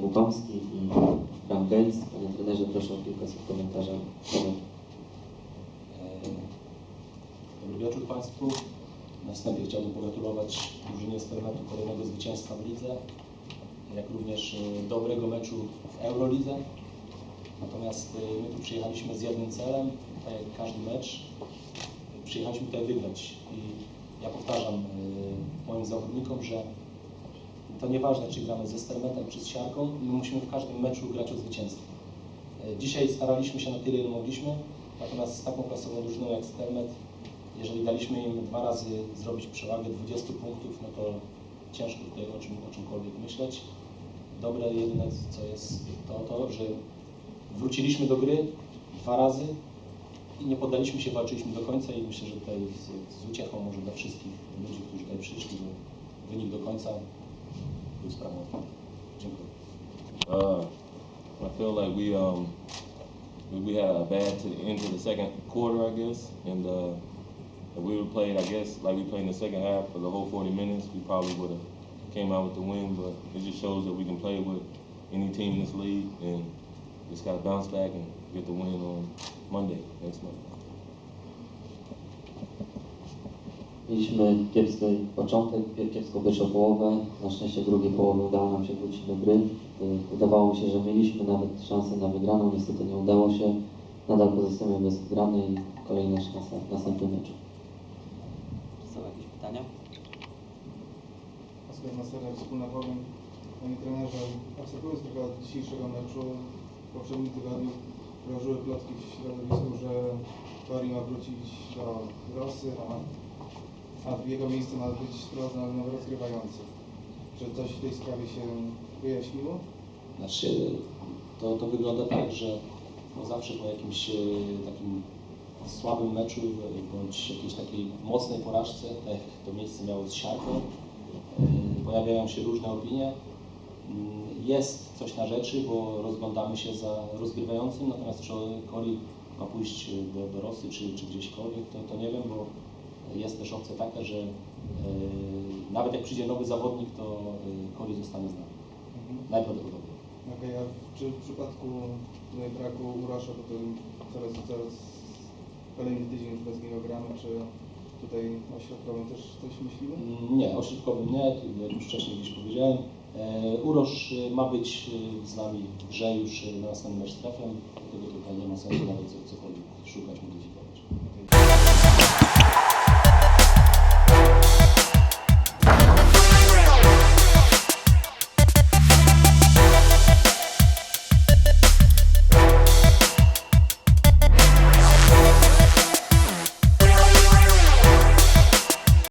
Bukowski i Bram Gates. Panie trenerze, proszę o kilka słów komentarza. Dobry wieczór Państwu. Na wstępie chciałbym pogratulować drużynie Spermetu kolejnego zwycięstwa w lidze, jak również e, dobrego meczu w Eurolidze. Natomiast e, my tu przyjechaliśmy z jednym celem, tak jak każdy mecz. Przyjechaliśmy tutaj wygrać i ja powtarzam e, moim zawodnikom, że to nieważne, czy gramy ze Stermetem, czy z Siarką, my musimy w każdym meczu grać o zwycięstwo. E, Dzisiaj staraliśmy się na tyle, ile mogliśmy, natomiast z taką klasową drużyną jak Stermet, jeżeli daliśmy im dwa razy zrobić przewagę 20 punktów, no to ciężko tutaj o, czym, o czymkolwiek myśleć. Dobre jedyne, co jest, to to, że wróciliśmy do gry dwa razy i nie poddaliśmy się, walczyliśmy do końca i myślę, że tutaj z, z uciechą może dla wszystkich ludzi, którzy tutaj przyszli, wynik do końca Dziękuję. Uh, I feel like we um we, we had a bad to the end of the second quarter, I guess, and uh, if we would played, I guess, like we played in the second half for the whole 40 minutes, we probably would have came out with the win. But it just shows that we can play with any team in this league, and just got to bounce back and get the win on Monday next month. Mieliśmy kiepski początek, kiepską pierwszą połowę. Na szczęście w drugiej połowie udało nam się wrócić do gry. Wydawało się, że mieliśmy nawet szansę na wygraną, niestety nie udało się. Nadal pozostajemy bez wygranej i kolejna szansa w następnym meczu. Czy są jakieś pytania? Oskar Masera, wspólna powiem. Panie trenerze, abstrahując trochę od dzisiejszego meczu, w poprzednim tygodniu krążyły plotki w środowisku, że Tori ma wrócić do Rosy, a, a w jego miejsce ma być sprowadzony nowy rozgrywający. Czy coś w tej sprawie się wyjaśniło? Znaczy, to, to wygląda tak, że no zawsze po jakimś e, takim słabym meczu e, bądź jakiejś takiej mocnej porażce, tak jak to miejsce miało z siarką, e, pojawiają się różne opinie. Mm, Jest coś na rzeczy, bo rozglądamy się za rozgrywającym, natomiast czy Cori ma pójść do, do czy, czy gdzieśkolwiek, to, to nie wiem, bo jest też opcja taka, że e, nawet jak przyjdzie nowy zawodnik, to e, Cori zostanie z nami. Najprawdopodobniej. Okej, a w- czy w przypadku tutaj braku Urosza, bo to coraz, coraz kolejny tydzień już bez niego gramy, czy tutaj o środkowym też coś myślimy? Mm, Nie, ośrodkowym nie, tu jak już wcześniej gdzieś powiedziałem. E, Urosz ma być z nami w grze już na następny mecz z trefem, dlatego tutaj nie ma sensu nawet co- cokolwiek szukać modyfikacji.